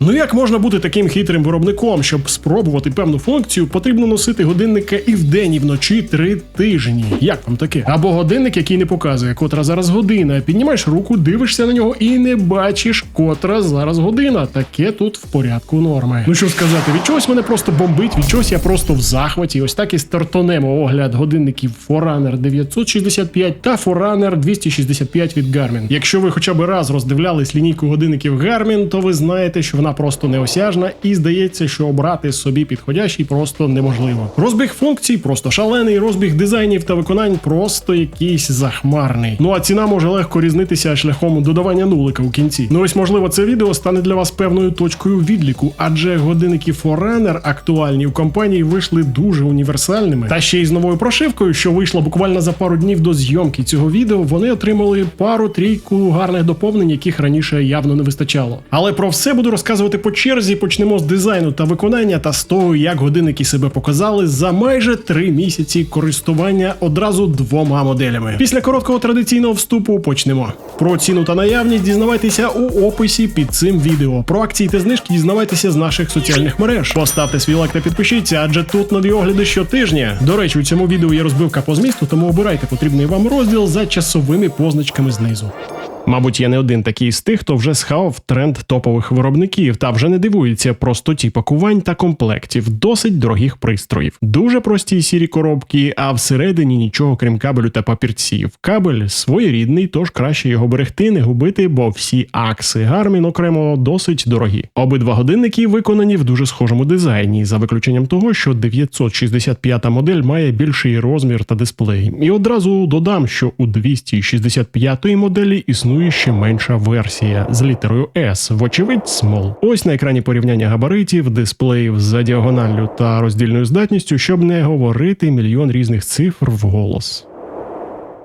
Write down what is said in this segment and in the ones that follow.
Ну як можна бути таким хитрим виробником, щоб спробувати певну функцію, потрібно носити годинника і вдень, і вночі три тижні. Як вам таке? Або годинник, який не показує, котра зараз година. Піднімаєш руку, дивишся на нього і не бачиш, котра зараз година. Таке тут в порядку норми. Ну що сказати, від чогось мене просто бомбить, від чогось я просто в захваті. Ось так і стартонемо огляд годинників Forerunner 965 та Forerunner 265 від Garmin. Якщо ви хоча б раз роздивлялись лінійку годинників Garmin, то ви знаєте, що вона просто неосяжна, і здається, що обрати собі підходящий просто неможливо. Розбіг функцій просто шалений, розбіг дизайнів та виконань просто якийсь захмарний. Ну а ціна може легко різнитися шляхом додавання нулика у кінці. Ну ось можливо, це відео стане для вас певною точкою відліку, адже годинники Forerunner актуальні в компанії вийшли дуже універсальними. Та ще й з новою прошивкою, що вийшла буквально за пару днів до зйомки цього відео, вони отримали пару-трійку гарних доповнень, яких раніше явно не вистачало. Але про все буду розказувати по черзі. Почнемо з дизайну та виконання, та з того, як годинники себе показали за майже три місяці користування одразу двома моделями. Після короткого традиційного вступу почнемо. Про ціну та наявність дізнавайтеся у описі під цим відео. Про акції та знижки дізнавайтеся з наших соціальних мереж. Поставте свій лайк та підпишіться, адже тут нові огляди щотижня. До речі, у цьому відео є розбивка по змісту, тому обирайте потрібний вам розділ за часовими позначками знизу. Мабуть, я не один такий з тих, хто вже схавав тренд топових виробників та вже не дивується простоті пакувань та комплектів досить дорогих пристроїв. Дуже прості сірі коробки, а всередині нічого крім кабелю та папірців. Кабель своєрідний, тож краще його берегти, не губити, бо всі акси Garmin окремо досить дорогі. Обидва годинники виконані в дуже схожому дизайні, за виключенням того, що 965 модель має більший розмір та дисплей. І одразу додам, що у 265 моделі існує ще менша версія з літерою S, вочевидь, Small. Ось на екрані порівняння габаритів, дисплеїв за діагоналлю та роздільною здатністю, щоб не говорити мільйон різних цифр вголос.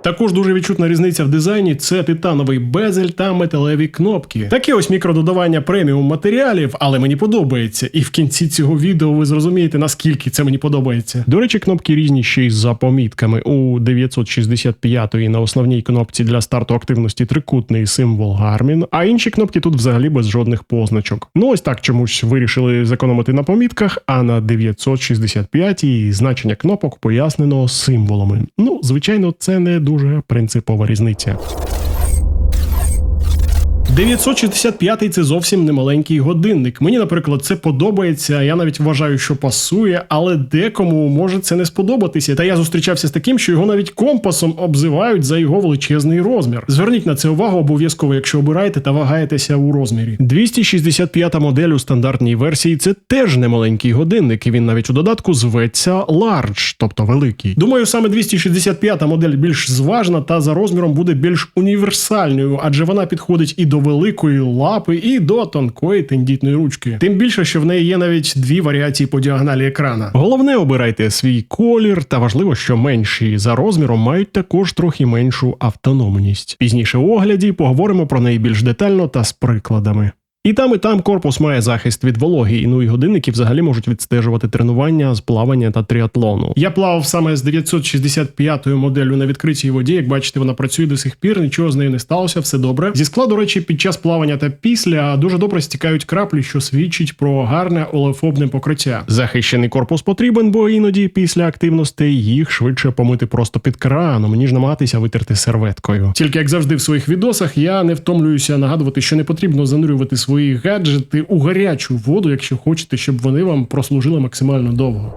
Також дуже відчутна різниця в дизайні це титановий безель та металеві кнопки. Таке ось мікрододавання преміум матеріалів, але мені подобається. І в кінці цього відео ви зрозумієте, наскільки це мені подобається. До речі, кнопки різні ще й за помітками. У 965-ї на основній кнопці для старту активності трикутний символ Garmin, а інші кнопки тут взагалі без жодних позначок. Ну ось так чомусь вирішили зекономити на помітках, а на 965 значення кнопок пояснено символами. Ну, звичайно, це не дуже принципова різниця. 965 це зовсім не маленький годинник. Мені, наприклад, це подобається. Я навіть вважаю, що пасує, але декому може це не сподобатися. Та я зустрічався з таким, що його навіть компасом обзивають за його величезний розмір. Зверніть на це увагу обов'язково, якщо обираєте та вагаєтеся у розмірі. 265 модель у стандартній версії це теж не маленький годинник, і він навіть у додатку зветься Large, тобто великий. Думаю, саме 265 модель більш зважна та за розміром буде більш універсальною, адже вона підходить і до великої лапи, і до тонкої тендітної ручки. Тим більше, що в неї є навіть дві варіації по діагоналі екрана. Головне, обирайте свій колір, та важливо, що менші за розміром мають також трохи меншу автономність. Пізніше у огляді поговоримо про неї більш детально та з прикладами. І там, і там корпус має захист від вологи, і ну і годинники взагалі можуть відстежувати тренування з плавання та тріатлону. Я плавав саме з 965-ю моделлю на відкритій воді. Як бачите, вона працює до сих пір, нічого з нею не сталося, все добре. Зі скла, до речі, під час плавання та після дуже добре стікають краплі, що свідчить про гарне олефобне покриття. Захищений корпус потрібен, бо іноді після активностей їх швидше помити просто під краном, ніж намагатися витерти серветкою. Тільки як завжди в своїх відосах я не втомлююся нагадувати, що не потрібно занурювати свої гаджети у гарячу воду, якщо хочете, щоб вони вам прослужили максимально довго.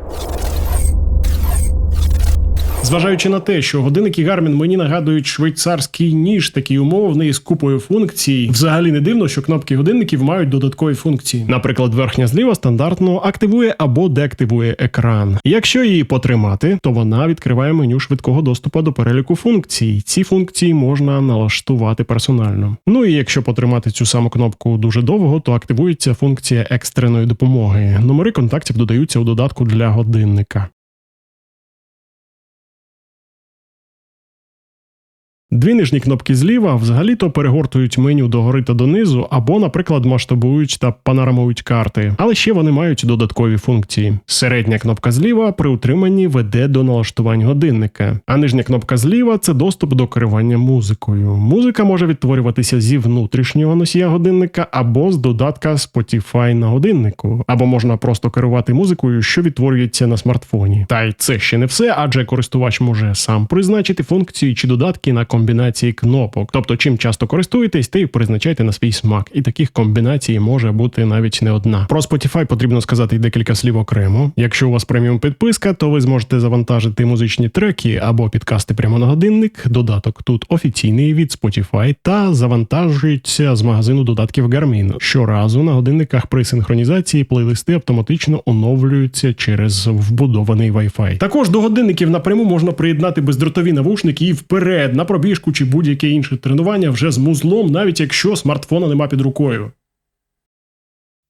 Зважаючи на те, що годинники Garmin мені нагадують швейцарський ніж, такий умовний з купою функцій, взагалі не дивно, що кнопки годинників мають додаткові функції. Наприклад, верхня зліва стандартно активує або деактивує екран. Якщо її потримати, то вона відкриває меню швидкого доступу до переліку функцій. Ці функції можна налаштувати персонально. Ну і якщо потримати цю саму кнопку дуже довго, то активується функція екстреної допомоги. Номери контактів додаються у додатку для годинника. Дві нижні кнопки зліва взагалі-то перегортують меню догори та донизу, або, наприклад, масштабують та панорамують карти. Але ще вони мають додаткові функції. Середня кнопка зліва при утриманні веде до налаштувань годинника, а нижня кнопка зліва це доступ до керування музикою. Музика може відтворюватися зі внутрішнього носія годинника або з додатка Spotify на годиннику, або можна просто керувати музикою, що відтворюється на смартфоні. Та й це ще не все, адже користувач може сам призначити функції чи додатки на комбінації кнопок. Тобто, чим часто користуєтесь, те й призначайте на свій смак. І таких комбінацій може бути навіть не одна. Про Spotify потрібно сказати декілька слів окремо. Якщо у вас преміум підписка, то ви зможете завантажити музичні треки або підкасти прямо на годинник. Додаток тут офіційний від Spotify та завантажується з магазину додатків Garmin. Щоразу на годинниках при синхронізації плейлисти автоматично оновлюються через вбудований Wi-Fi. Також до годинників напряму можна приєднати бездротові навушники і вперед на пробіжку чи будь-яке інше тренування вже з музлом, навіть якщо смартфона нема під рукою.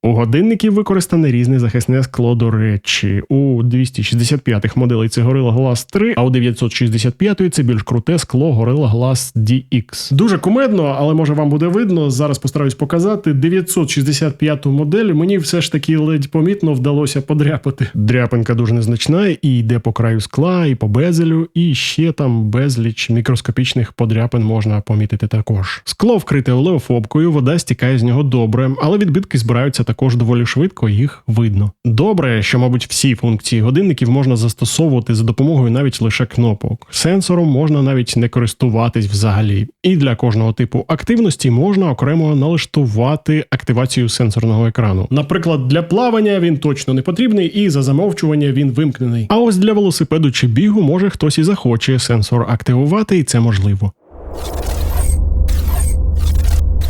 У годинників використане різне захисне скло до речі. У 265-х моделей це Gorilla Glass 3, а у 965-ї це більш круте скло Gorilla Glass DX. Дуже кумедно, але може вам буде видно. Зараз постараюсь показати. 965-ту модель мені все ж таки ледь помітно вдалося подряпати. Дряпинка дуже незначна і йде по краю скла, і по безелю, і ще там безліч мікроскопічних подряпин можна помітити також. Скло вкрите олеофобкою, вода стікає з нього добре, але відбитки збираються також доволі швидко, їх видно. Добре, що, мабуть, всі функції годинників можна застосовувати за допомогою навіть лише кнопок. Сенсором можна навіть не користуватись взагалі. І для кожного типу активності можна окремо налаштувати активацію сенсорного екрану. Наприклад, для плавання він точно не потрібний, і за замовчування він вимкнений. А ось для велосипеду чи бігу може хтось і захоче сенсор активувати, і це можливо.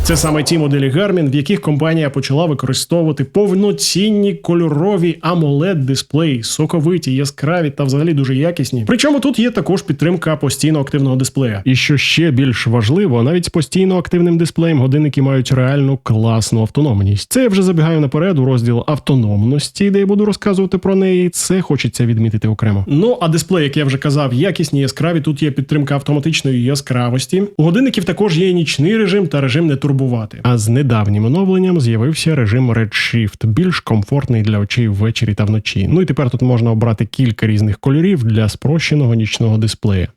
Це саме ті моделі Garmin, в яких компанія почала використовувати повноцінні кольорові amoled дисплеї, соковиті, яскраві та взагалі дуже якісні. Причому тут є також підтримка постійно активного дисплея. І що ще більш важливо, навіть з постійно активним дисплеєм годинники мають реальну класну автономність. Це я вже забігаю наперед у розділ автономності, де я буду розказувати про неї. Це хочеться відмітити окремо. Ну а дисплей, як я вже казав, якісні, яскраві. Тут є підтримка автоматичної яскравості. У годинників також є нічний режим та режим не турбувати. А з недавнім оновленням з'явився режим Redshift, більш комфортний для очей ввечері та вночі. Ну і тепер тут можна обрати кілька різних кольорів для спрощеного нічного дисплея.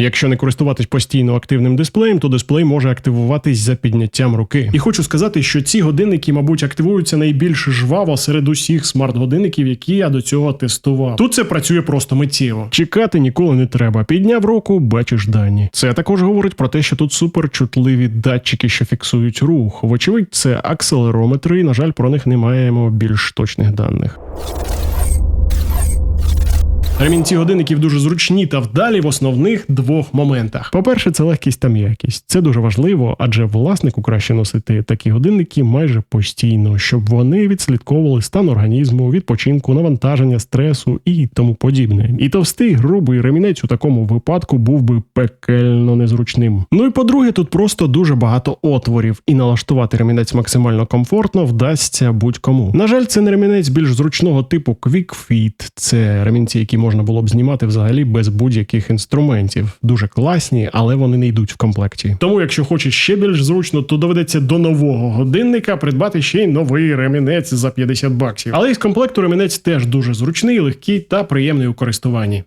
Якщо не користуватись постійно активним дисплеєм, то дисплей може активуватись за підняттям руки. І хочу сказати, що ці годинники, мабуть, активуються найбільш жваво серед усіх смарт-годинників, які я до цього тестував. Тут це працює просто миттєво. Чекати ніколи не треба. Підняв руку, бачиш дані. Це також говорить про те, що тут суперчутливі датчики, що фіксують рух. Вочевидь, це акселерометри, і, на жаль, про них не маємо більш точних даних. Ремінці годинників дуже зручні та вдалі в основних двох моментах. По-перше, це легкість та м'якість. Це дуже важливо, адже власнику краще носити такі годинники майже постійно, щоб вони відслідковували стан організму, відпочинку, навантаження, стресу і тому подібне. І товстий грубий ремінець у такому випадку був би пекельно незручним. Ну і по-друге, тут просто дуже багато отворів, і налаштувати ремінець максимально комфортно вдасться будь-кому. На жаль, це не ремінець більш зручного типу Quick Fit. Це ремінці, які можна було б знімати взагалі без будь-яких інструментів. Дуже класні, але вони не йдуть в комплекті. Тому, якщо хочеш ще більш зручно, то доведеться до нового годинника придбати ще й новий ремінець за 50 баксів. Але із комплекту ремінець теж дуже зручний, легкий та приємний у користуванні.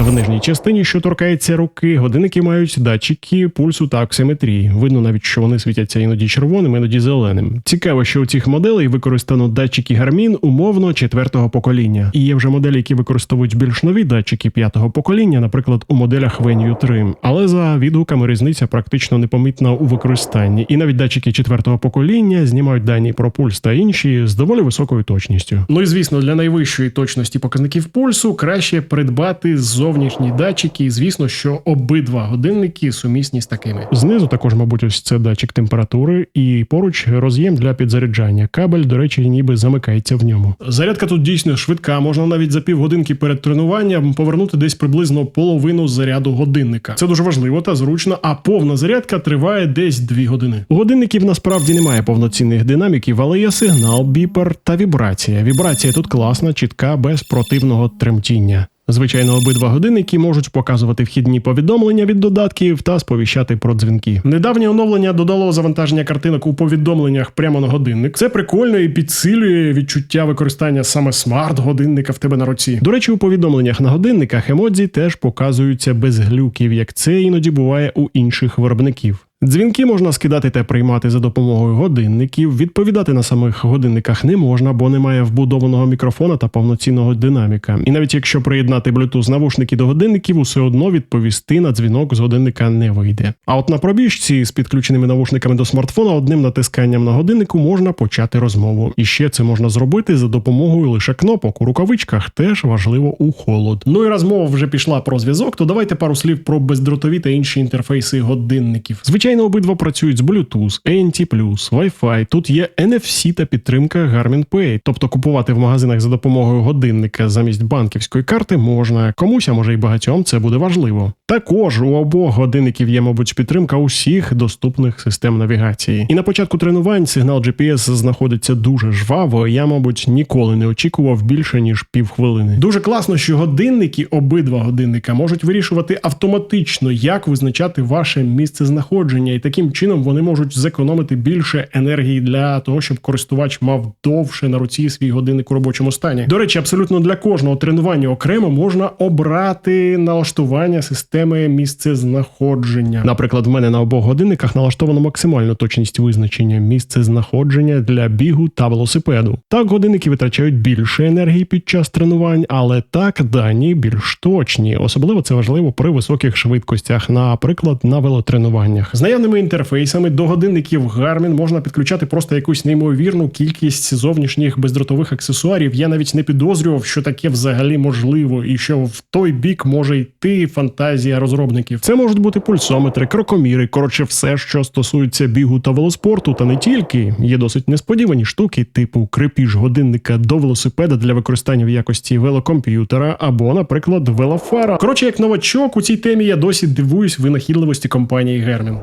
В нижній частині, що торкається руки, годинники мають датчики пульсу та оксиметрії. Видно навіть, що вони світяться іноді червоним, іноді зеленим. Цікаво, що у цих моделей використано датчики Garmin умовно четвертого покоління. І є вже моделі, які використовують більш нові датчики п'ятого покоління, наприклад, у моделях Venue 3. Але за відгуками різниця практично непомітна у використанні. І навіть датчики четвертого покоління знімають дані про пульс та інші з доволі високою точністю. Ну і звісно, для найвищої точності показників пульсу краще придбати зовні зовнішні датчики, і звісно, що обидва годинники сумісні з такими. Знизу також, мабуть, ось це датчик температури, і поруч роз'єм для підзаряджання. Кабель, до речі, ніби замикається в ньому. Зарядка тут дійсно швидка, можна навіть за півгодинки перед тренуванням повернути десь приблизно половину заряду годинника. Це дуже важливо та зручно, а повна зарядка триває десь 2 години. У годинників насправді немає повноцінних динаміків, але є сигнал, біпер та вібрація. Вібрація тут класна, чітка, без противного тремтіння. Звичайно, обидва годинники можуть показувати вхідні повідомлення від додатків та сповіщати про дзвінки. Недавнє оновлення додало завантаження картинок у повідомленнях прямо на годинник. Це прикольно і підсилює відчуття використання саме смарт-годинника в тебе на руці. До речі, у повідомленнях на годинниках емодзі теж показуються без глюків, як це іноді буває у інших виробників. Дзвінки можна скидати та приймати за допомогою годинників. Відповідати на самих годинниках не можна, бо немає вбудованого мікрофона та повноцінного динаміка. І навіть якщо приєднати Bluetooth навушники до годинників, усе одно відповісти на дзвінок з годинника не вийде. А от на пробіжці з підключеними навушниками до смартфона одним натисканням на годиннику можна почати розмову. І ще це можна зробити за допомогою лише кнопок. У рукавичках теж важливо у холод. Ну і розмова вже пішла про зв'язок, то давайте пару слів про бездротові та інші інтерфейси годинників. Звичайно, обидва працюють з Bluetooth, ANT+, Wi-Fi. Тут є NFC та підтримка Garmin Pay. Тобто купувати в магазинах за допомогою годинника замість банківської карти можна. Комусь, а може й багатьом, це буде важливо. Також у обох годинників є, мабуть, підтримка усіх доступних систем навігації. І на початку тренувань сигнал GPS знаходиться дуже жваво. Я, мабуть, ніколи не очікував більше ніж півхвилини. Дуже класно, що годинники, обидва годинника, можуть вирішувати автоматично, як визначати ваше місце знаходження, і таким чином вони можуть зекономити більше енергії для того, щоб користувач мав довше на руці свій годинник у робочому стані. До речі, абсолютно для кожного тренування окремо можна обрати налаштування системи місце знаходження. Наприклад, в мене на обох годинниках налаштовано максимальну точність визначення місце знаходження для бігу та велосипеду. Так годинники витрачають більше енергії під час тренувань, але так дані більш точні. Особливо це важливо при високих швидкостях, наприклад, на велотренуваннях. З наявними інтерфейсами до годинників Garmin можна підключати просто якусь неймовірну кількість зовнішніх бездротових аксесуарів. Я навіть не підозрював, що таке взагалі можливо, і що в той бік може йти фантазія розробників. Це можуть бути пульсометри, крокоміри, коротше, все, що стосується бігу та велоспорту, та не тільки. Є досить несподівані штуки, типу крепіж годинника до велосипеда для використання в якості велокомп'ютера або, наприклад, велофара. Коротше, як новачок у цій темі я досі дивуюсь винахідливості компанії Garmin.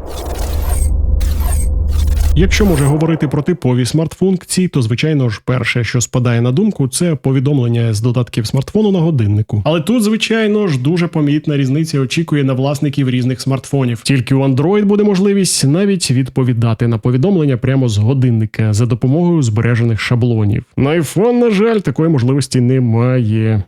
Якщо може говорити про типові смарт-функції, то звичайно ж перше, що спадає на думку, це повідомлення з додатків смартфону на годиннику. Але тут, звичайно ж, дуже помітна різниця очікує на власників різних смартфонів. Тільки у Android буде можливість навіть відповідати на повідомлення прямо з годинника за допомогою збережених шаблонів. На iPhone, на жаль, такої можливості немає.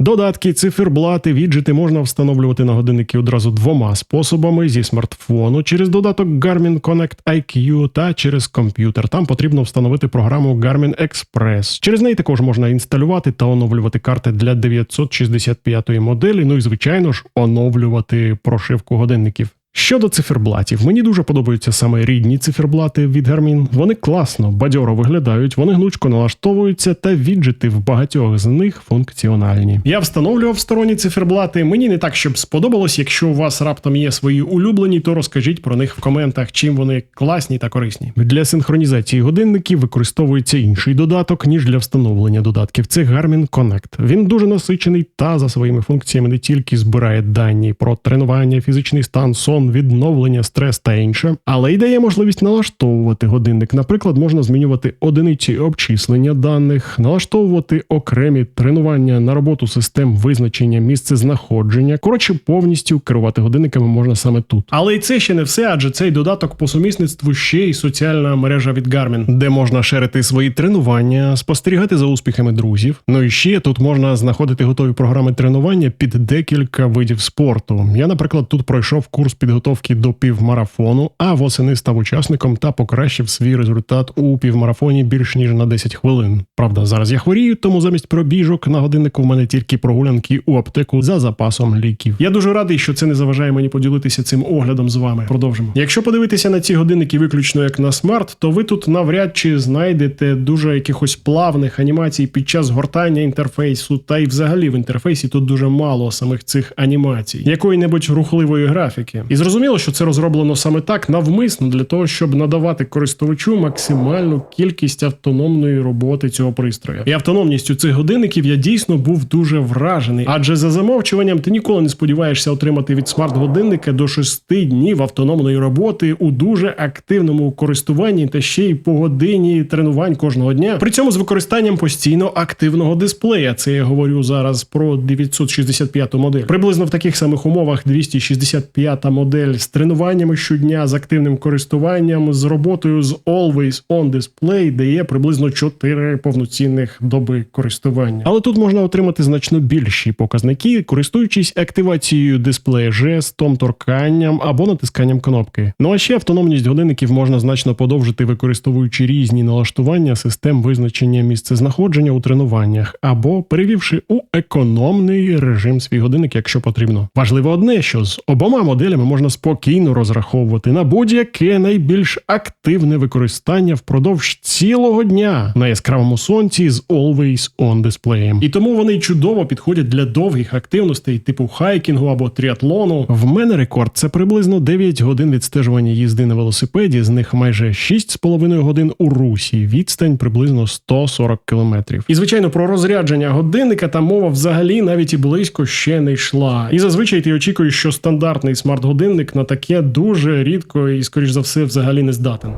Додатки, циферблати, віджити можна встановлювати на годинники одразу двома способами: зі смартфону через додаток Garmin Connect IQ та через комп'ютер. Там потрібно встановити програму Garmin Express. Через неї також можна інсталювати та оновлювати карти для 965 моделі. Ну і звичайно ж оновлювати прошивку годинників. Щодо циферблатів, мені дуже подобаються саме рідні циферблати від Garmin. Вони класно, бадьоро виглядають, вони гнучко налаштовуються, та віджити в багатьох з них функціональні. Я встановлював сторонні циферблати. Мені не так, щоб сподобалось. Якщо у вас раптом є свої улюблені, то розкажіть про них в коментах, чим вони класні та корисні. Для синхронізації годинників використовується інший додаток, ніж для встановлення додатків. Це Garmin Connect. Він дуже насичений та за своїми функціями не тільки збирає дані про тренування, фізичний стан, сон, відновлення, стрес та інше, але й дає можливість налаштовувати годинник. Наприклад, можна змінювати одиниці обчислення даних, налаштовувати окремі тренування на роботу систем визначення місце знаходження. Коротше, повністю керувати годинниками можна саме тут. Але і це ще не все, адже цей додаток по сумісництву ще й соціальна мережа від Garmin. де можна шерити свої тренування, спостерігати за успіхами друзів. Ну і ще тут можна знаходити готові програми тренування під декілька видів спорту. Я, наприклад, тут пройшов курс під підготовки до півмарафону, а восени став учасником та покращив свій результат у півмарафоні більш ніж на 10 хвилин. Правда, зараз я хворію, тому замість пробіжок на годиннику в мене тільки прогулянки у аптеку за запасом ліків. Я дуже радий, що це не заважає мені поділитися цим оглядом з вами. Продовжимо. Якщо подивитися на ці годинники виключно як на смарт, то ви тут навряд чи знайдете дуже якихось плавних анімацій під час гортання інтерфейсу, та й взагалі в інтерфейсі тут дуже мало самих цих анімацій, якої-небудь рухливої графіки. І зрозуміло, що це розроблено саме так навмисно для того, щоб надавати користувачу максимальну кількість автономної роботи цього пристрою. І автономністю цих годинників я дійсно був дуже вражений, адже за замовчуванням ти ніколи не сподіваєшся отримати від смарт-годинника до 6 днів автономної роботи у дуже активному користуванні та ще й по годині тренувань кожного дня. При цьому з використанням постійно активного дисплея. Це я говорю зараз про 965 модель. Приблизно в таких самих умовах 265 модель з тренуваннями щодня, з активним користуванням, з роботою з Always On Display дає приблизно 4 повноцінних доби користування. Але тут можна отримати значно більші показники, користуючись активацією дисплея жестом, торканням або натисканням кнопки. Ну а ще автономність годинників можна значно подовжити, використовуючи різні налаштування систем визначення місцезнаходження у тренуваннях, або перевівши у економний режим свій годинник, якщо потрібно. Важливо одне, що з обома моделями можна спокійно розраховувати на будь-яке найбільш активне використання впродовж цілого дня на яскравому сонці з Always On дисплеєм. І тому вони чудово підходять для довгих активностей, типу хайкінгу або тріатлону. В мене рекорд це приблизно 9 годин відстежування їзди на велосипеді, з них майже 6,5 годин у русі. Відстань приблизно 140 кілометрів. І звичайно, про розрядження годинника та мова взагалі навіть і близько ще не йшла. І зазвичай ти очікуєш, що стандартний смарт-годинник на таке дуже рідко і, скоріш за все, взагалі не здатен.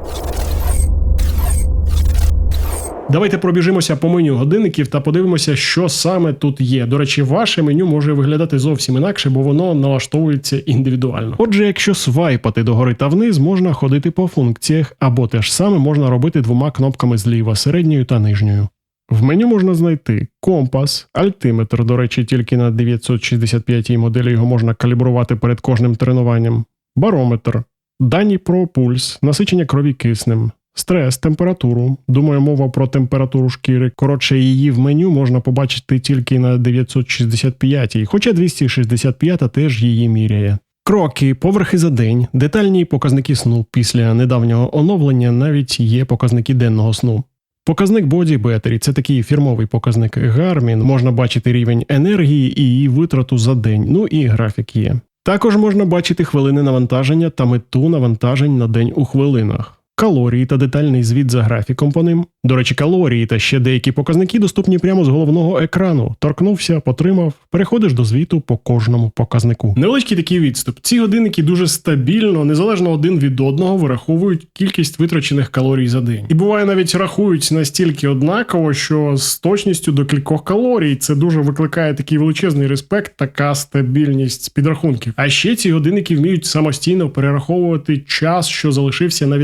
Давайте пробіжимося по меню годинників та подивимося, що саме тут є. До речі, ваше меню може виглядати зовсім інакше, бо воно налаштовується індивідуально. Отже, якщо свайпати догори та вниз, можна ходити по функціях, або те ж саме можна робити двома кнопками зліва, середньою та нижньою. В меню можна знайти компас, альтиметр, до речі, тільки на 965-й моделі його можна калібрувати перед кожним тренуванням, барометр, дані про пульс, насичення крові киснем, стрес, температуру. Думаю, мова про температуру шкіри. Коротше, її в меню можна побачити тільки на 965, хоча 265-та теж її міряє. Кроки, поверхи за день, детальні показники сну після недавнього оновлення навіть є показники денного сну. Показник Body Battery – це такий фірмовий показник Garmin. Можна бачити рівень енергії і її витрату за день. Ну і графік є. Також можна бачити хвилини навантаження та мету навантажень на день у хвилинах. Калорії та детальний звіт за графіком по ним. До речі, калорії та ще деякі показники доступні прямо з головного екрану. Торкнувся, потримав, переходиш до звіту по кожному показнику. Невеличкий такий відступ. Ці годинники дуже стабільно, незалежно один від одного, вираховують кількість витрачених калорій за день. І буває навіть рахують настільки однаково, що з точністю до кількох калорій це дуже викликає такий величезний респект, така стабільність підрахунків. А ще ці годинники вміють самостійно перераховувати час, що залишився на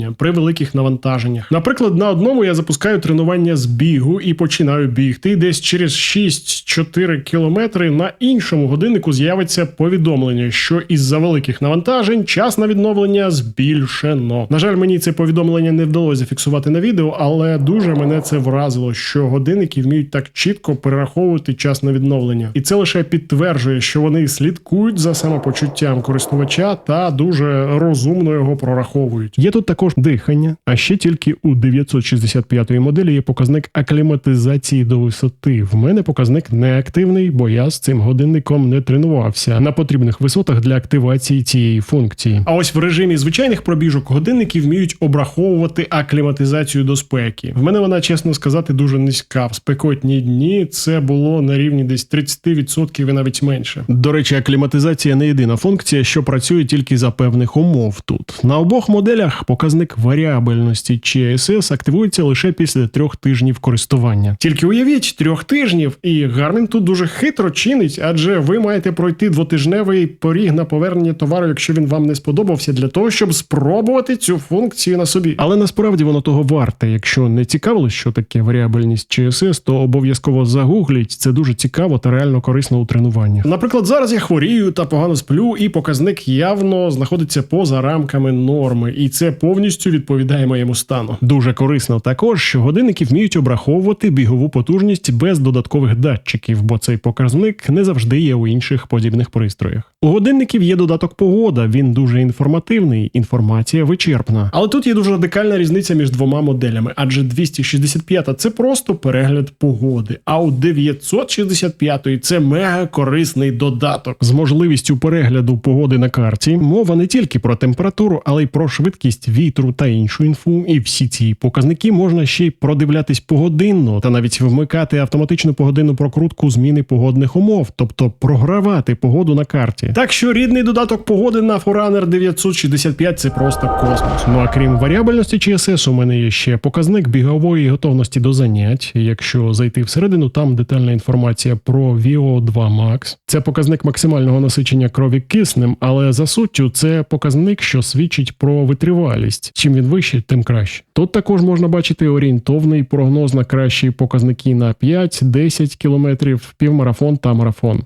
відновлення при великих навантаженнях. Наприклад, на одному я запускаю тренування з бігу і починаю бігти. Десь через 6-4 кілометри на іншому годиннику з'явиться повідомлення, що із-за великих навантажень час на відновлення збільшено. На жаль, мені це повідомлення не вдалося зафіксувати на відео, але дуже мене це вразило, що годинники вміють так чітко перераховувати час на відновлення, і це лише підтверджує, що вони слідкують за самопочуттям користувача та дуже розумно його прораховують. Є тут також дихання, а ще тільки у 965 моделі є показник акліматизації до висоти. В мене показник неактивний, бо я з цим годинником не тренувався на потрібних висотах для активації цієї функції. А ось в режимі звичайних пробіжок годинники вміють обраховувати акліматизацію до спеки. В мене вона, чесно сказати, дуже низька. В спекотні дні це було на рівні десь 30% і навіть менше. До речі, акліматизація не єдина функція, що працює тільки за певних умов тут. На обох моделях показник показник варіабельності CSS активується лише після трьох тижнів користування. Тільки уявіть трьох тижнів, і Гармін тут дуже хитро чинить, адже ви маєте пройти двотижневий поріг на повернення товару, якщо він вам не сподобався, для того, щоб спробувати цю функцію на собі. Але насправді воно того варте. Якщо не цікавилось, що таке варіабельність CSS, то обов'язково загугліть. Це дуже цікаво та реально корисно у тренуваннях. Наприклад, зараз я хворію та погано сплю, і показник явно знаходиться поза рамками норми, і це повністю відповідає моєму стану. Дуже корисно також, що годинники вміють обраховувати бігову потужність без додаткових датчиків, бо цей показник не завжди є у інших подібних пристроях. У годинників є додаток погода. Він дуже інформативний, інформація вичерпна. Але тут є дуже радикальна різниця між двома моделями, адже 265 це просто перегляд погоди, а у 965 це мега корисний додаток. З можливістю перегляду погоди на карті мова не тільки про температуру, але й про швидкість вітру та іншу інфу. І всі ці показники можна ще й продивлятись погодинно та навіть вмикати автоматичну погодинну прокрутку зміни погодних умов, тобто програвати погоду на карті. Так що рідний додаток погоди на Forerunner 965 це просто космос. Ну а крім варіабельності CSS, у мене є ще показник бігової готовності до занять. Якщо зайти всередину, там детальна інформація про VO2 Max. Це показник максимального насичення крові киснем, але за суттю це показник, що свідчить про витривалість. Чим він вищий, тим краще. Тут також можна бачити орієнтовний прогноз на кращі показники на 5-10 кілометрів, півмарафон та марафон.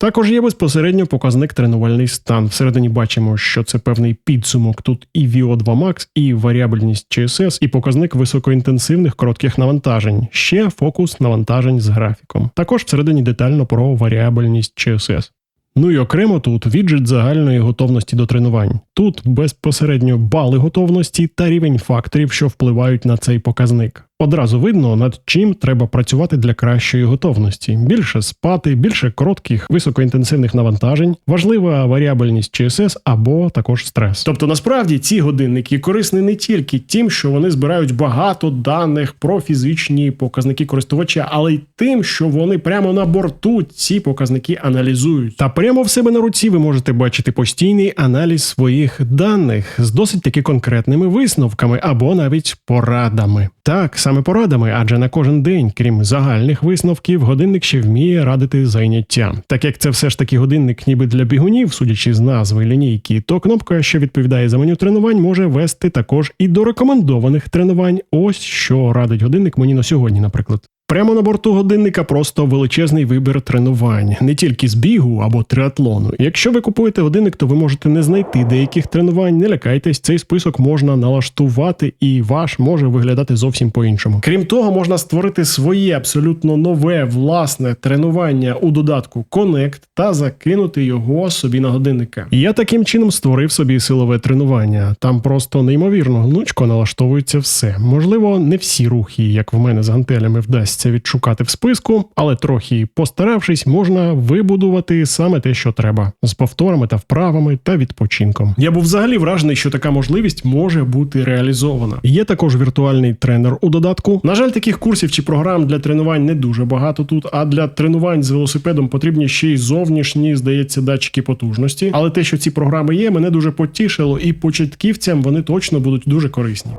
Також є безпосередньо показник тренувальний стан. Всередині бачимо, що це певний підсумок. Тут і VO2 Max, і варіабельність CSS, і показник високоінтенсивних коротких навантажень. Ще фокус навантажень з графіком. Також всередині детально про варіабельність CSS. Ну і окремо тут віджит загальної готовності до тренувань. Тут безпосередньо бали готовності та рівень факторів, що впливають на цей показник. Одразу видно, над чим треба працювати для кращої готовності: більше спати, більше коротких високоінтенсивних навантажень, важлива варіабельність CSS або також стрес. Тобто, насправді ці годинники корисні не тільки тим, що вони збирають багато даних про фізичні показники користувача, але й тим, що вони прямо на борту ці показники аналізують. Та прямо в себе на руці ви можете бачити постійний аналіз своїх даних з досить таки конкретними висновками або навіть порадами. Так, саме порадами, адже на кожен день, крім загальних висновків, годинник ще вміє радити зайняття. Так як це все ж таки годинник, ніби для бігунів, судячи з назви лінійки, то кнопка, що відповідає за меню тренувань, може вести також і до рекомендованих тренувань. Ось що радить годинник мені на сьогодні, наприклад. Прямо на борту годинника просто величезний вибір тренувань, не тільки з бігу або триатлону. Якщо ви купуєте годинник, то ви можете не знайти деяких тренувань. Не лякайтесь, цей список можна налаштувати, і ваш може виглядати зовсім по-іншому. Крім того, можна створити своє абсолютно нове власне тренування у додатку Connect та закинути його собі на годинника. Я таким чином створив собі силове тренування. Там просто неймовірно гнучко налаштовується все. Можливо, не всі рухи, як в мене з гантелями, вдасться відшукати в списку, але трохи постаравшись, можна вибудувати саме те, що треба, з повторами та вправами та відпочинком. Я був взагалі вражений, що така можливість може бути реалізована. Є також віртуальний тренер у додатку. На жаль, таких курсів чи програм для тренувань не дуже багато тут. А для тренувань з велосипедом потрібні ще й зовнішні, здається, датчики потужності. Але те, що ці програми є, мене дуже потішило, і початківцям вони точно будуть дуже корисні.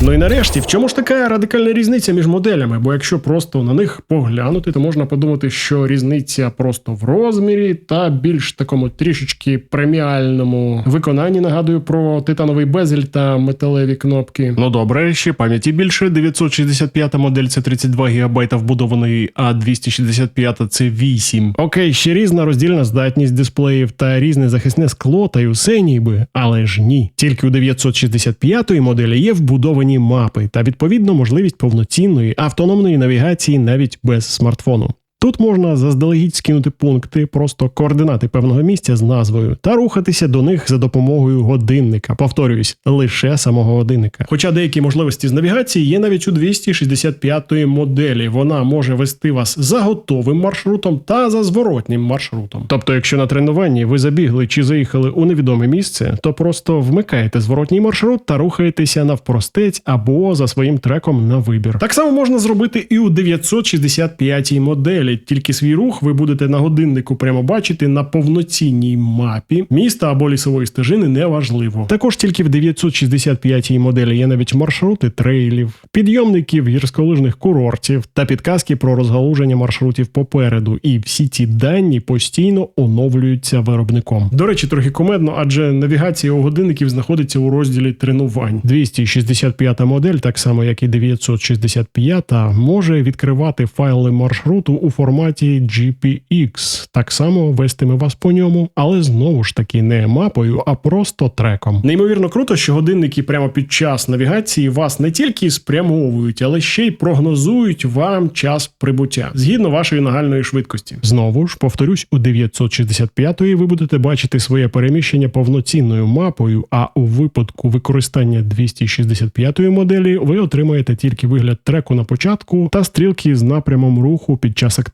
Ну і нарешті, в чому ж така радикальна різниця між моделями? Бо якщо просто на них поглянути, то можна подумати, що різниця просто в розмірі та більш такому трішечки преміальному виконанні. Нагадую про титановий безель та металеві кнопки. Ну добре, ще пам'яті більше. 965 модель це 32 ГБ вбудованої, а 265 це 8. Окей, ще різна роздільна здатність дисплеїв та різне захисне скло, та й усе ніби, але ж ні. Тільки у 965 моделі є вбудовані мапи та відповідно можливість повноцінної автономної навігації навіть без смартфону. Тут можна заздалегідь скинути пункти, просто координати певного місця з назвою, та рухатися до них за допомогою годинника. Повторююсь, лише самого годинника. Хоча деякі можливості з навігації є навіть у 265 моделі. Вона може вести вас за готовим маршрутом та за зворотнім маршрутом. Тобто, якщо на тренуванні ви забігли чи заїхали у невідоме місце, то просто вмикаєте зворотній маршрут та рухаєтеся навпростець або за своїм треком на вибір. Так само можна зробити і у 965 моделі. Моделі, тільки свій рух ви будете на годиннику прямо бачити на повноцінній мапі міста або лісової стежини неважливо. Також тільки в 965-й моделі є навіть маршрути трейлів, підйомників гірськолижних курортів та підказки про розгалуження маршрутів попереду. І всі ці дані постійно оновлюються виробником. До речі, трохи кумедно, адже навігація у годинників знаходиться у розділі тренувань. 265 модель, так само як і 965, може відкривати файли маршруту у форматі GPX. Так само вестиме вас по ньому, але знову ж таки не мапою, а просто треком. Неймовірно круто, що годинники прямо під час навігації вас не тільки спрямовують, але ще й прогнозують вам час прибуття згідно вашої нагальної швидкості. Знову ж повторюсь, у 965-ї ви будете бачити своє переміщення повноцінною мапою. А у випадку використання 265 моделі ви отримаєте тільки вигляд треку на початку та стрілки з напрямом руху під час активності.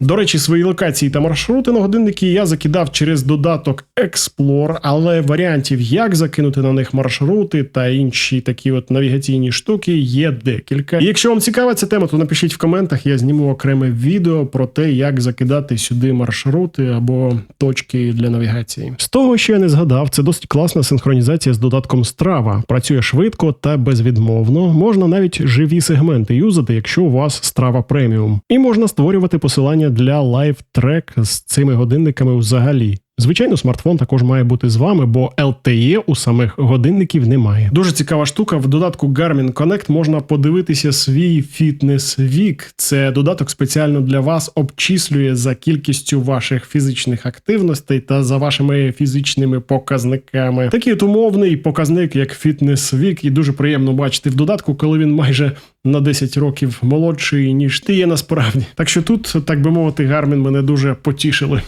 До речі, свої локації та маршрути на годинники я закидав через додаток Explore, але варіантів, як закинути на них маршрути та інші такі от навігаційні штуки, є декілька. І якщо вам цікава ця тема, то напишіть в коментах, я зніму окреме відео про те, як закидати сюди маршрути або точки для навігації. З того, що я не згадав, це досить класна синхронізація з додатком Strava. Працює швидко та безвідмовно. Можна навіть живі сегменти юзати, якщо у вас Strava Premium. І можна створювати посилання для лайв-трек з цими годинниками взагалі. Звичайно, смартфон також має бути з вами, бо LTE у самих годинників немає. Дуже цікава штука. В додатку Garmin Connect можна подивитися свій фітнес-вік. Це додаток спеціально для вас обчислює за кількістю ваших фізичних активностей та за вашими фізичними показниками. Такий умовний показник, як фітнес-вік, і дуже приємно бачити в додатку, коли він майже на 10 років молодший, ніж ти є насправді. Так що тут, так би мовити, Garmin мене дуже потішили.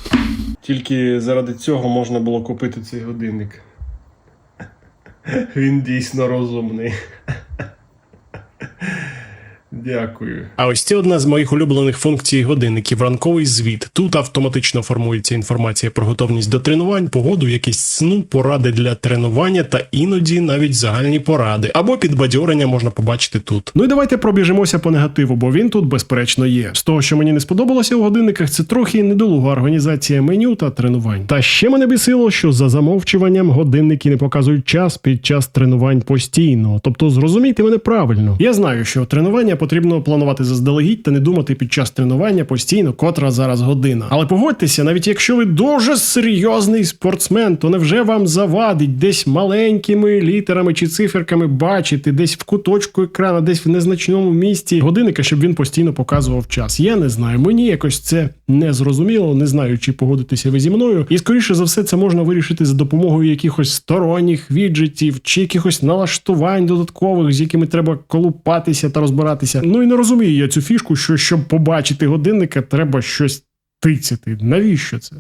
Тільки заради цього можна було купити цей годинник. Він дійсно розумний. Дякую. А ось це одна з моїх улюблених функцій годинників ранковий звіт. Тут автоматично формується інформація про готовність до тренувань, погоду, якість сну, поради для тренування та іноді навіть загальні поради або підбадьорення можна побачити тут. Ну і давайте пробіжимося по негативу, бо він тут безперечно є. З того, що мені не сподобалося у годинниках, це трохи недолуга організація меню та тренувань. Та ще мене бісило, що за замовчуванням годинники не показують час під час тренувань постійно. Тобто зрозумійте мене правильно. Я знаю, що тренування потрібно планувати заздалегідь та не думати під час тренування постійно, котра зараз година. Але погодьтеся, навіть якщо ви дуже серйозний спортсмен, то невже вам завадить десь маленькими літерами чи циферками бачити, десь в куточку екрана, десь в незначному місці годинника, щоб він постійно показував час? Я не знаю. Мені якось це не зрозуміло, не знаю, чи погодитеся ви зі мною. І скоріше за все, це можна вирішити за допомогою якихось сторонніх віджитів чи якихось налаштувань додаткових, з якими треба колупатися та розбиратися. Ну і не розумію я цю фішку, що щоб побачити годинника, треба щось тицяти. Навіщо це?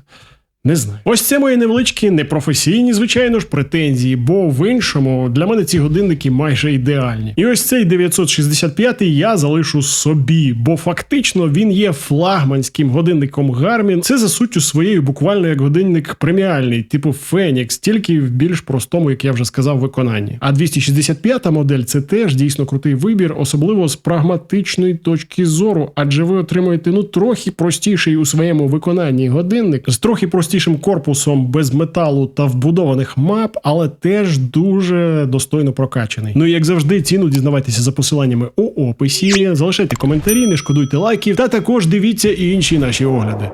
Не знаю. Ось це мої невеличкі, непрофесійні, звичайно ж, претензії, бо в іншому для мене ці годинники майже ідеальні. І ось цей 965 я залишу собі, бо фактично він є флагманським годинником Garmin. Це за суттю своєю буквально як годинник преміальний, типу Phoenix, тільки в більш простому, як я вже сказав, виконанні. А 265 модель це теж дійсно крутий вибір, особливо з прагматичної точки зору, адже ви отримуєте ну трохи простіший у своєму виконанні годинник з трохи простішим корпусом без металу та вбудованих мап, але теж дуже достойно прокачаний. Ну і як завжди, ціну дізнавайтеся за посиланнями у описі. Залишайте коментарі, не шкодуйте лайків, та також дивіться і інші наші огляди.